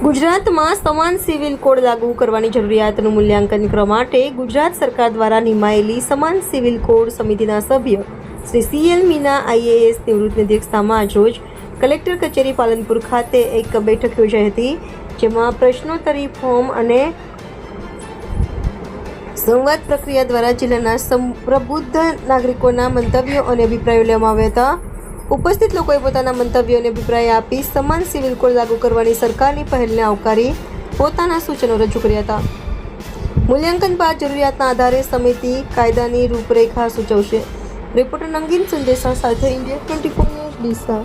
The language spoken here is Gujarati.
ગુજરાતમાં સમાન સિવિલ કોડ લાગુ કરવાની જરૂરિયાતનું મૂલ્યાંકન કરવા માટે ગુજરાત સરકાર દ્વારા નિમાયેલી સમાન સિવિલ કોડ સમિતિના સભ્ય Shri C L Meena IAS નિવૃત્તની અધ્યક્ષતામાં આજરોજ કલેક્ટર કચેરી પાલનપુર ખાતે એક બેઠક યોજાઈ હતી, જેમાં પ્રશ્નોત્તરી ફોર્મ અને સંવાદ પ્રક્રિયા દ્વારા જિલ્લાના સંપ્રબુદ્ધ નાગરિકોના મંતવ્યો અને અભિપ્રાયો લેવામાં આવ્યા હતા. ઉપસ્થિત લોકોએ પોતાના મંતવ્યો અને અભિપ્રાય આપી સમાન સિવિલ કોડ લાગુ કરવાની સરકારની પહેલને આવકારી પોતાના સૂચનો રજૂ કર્યા હતા. મૂલ્યાંકન બાદ જરૂરિયાતના આધારે સમિતિ કાયદાની રૂપરેખા સૂચવશે. રિપોર્ટર નંગીન સંદેશા સાથે India twenty four news Deesa